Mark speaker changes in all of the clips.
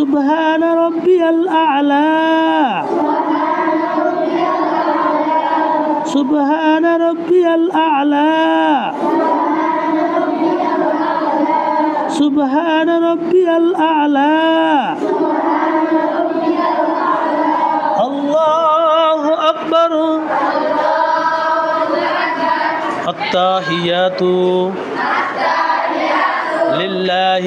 Speaker 1: سبحان ربي الأعلى. سبحان ربي الأعلى. سبحان ربي الأعلى. الله أكبر. التحيات لله.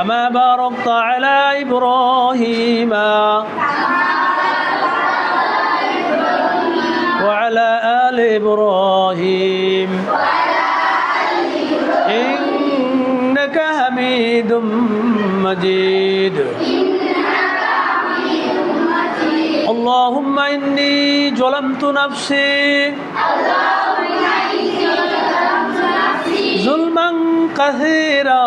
Speaker 1: كما باركت على إبراهيم وعلى آل إبراهيم. إنك حميد مجيد. اللهم إني ظلمت نفسي. ظلما كثيرا.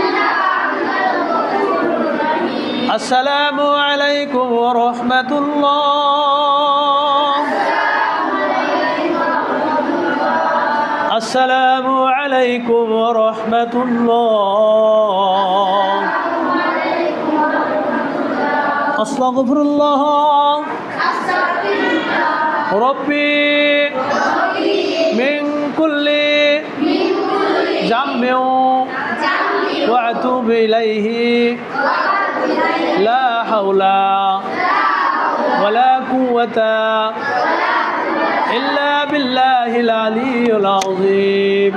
Speaker 1: السلام عليكم ورحمة الله. السلام عليكم ورحمة الله. أستغفر الله. ربي من كل ذنب وأتوب إليه. لا حول ولا قوة إلا بالله العلي العظيم.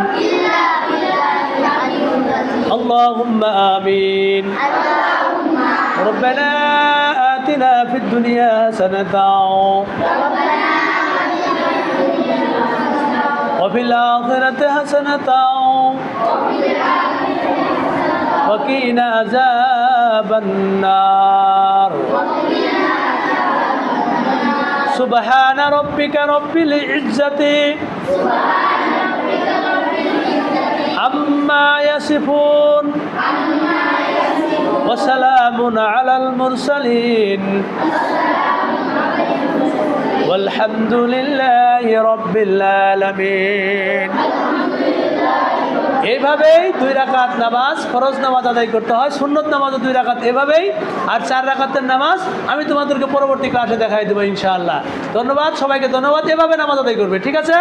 Speaker 1: اللهم آمين. ربنا آتنا في الدنيا حسنة وفي الآخرة حسنة. وقنا عذاب النار سبحان ربك رب العزة عما يصفون وسلام على المرسلين والحمد لله رب العالمين এইভাবেই দুই রাকাত নামাজ, ফরজ নামাজ আদায় করতে হয়, সুন্নত নামাজও দুই রাকাত এভাবেই, আর চার রাকাতের নামাজ আমি তোমাদেরকে পরবর্তী ক্লাসে দেখাই দেবো ইনশাআল্লাহ। ধন্যবাদ, সবাইকে ধন্যবাদ, এভাবে নামাজ আদায় করবে, ঠিক আছে?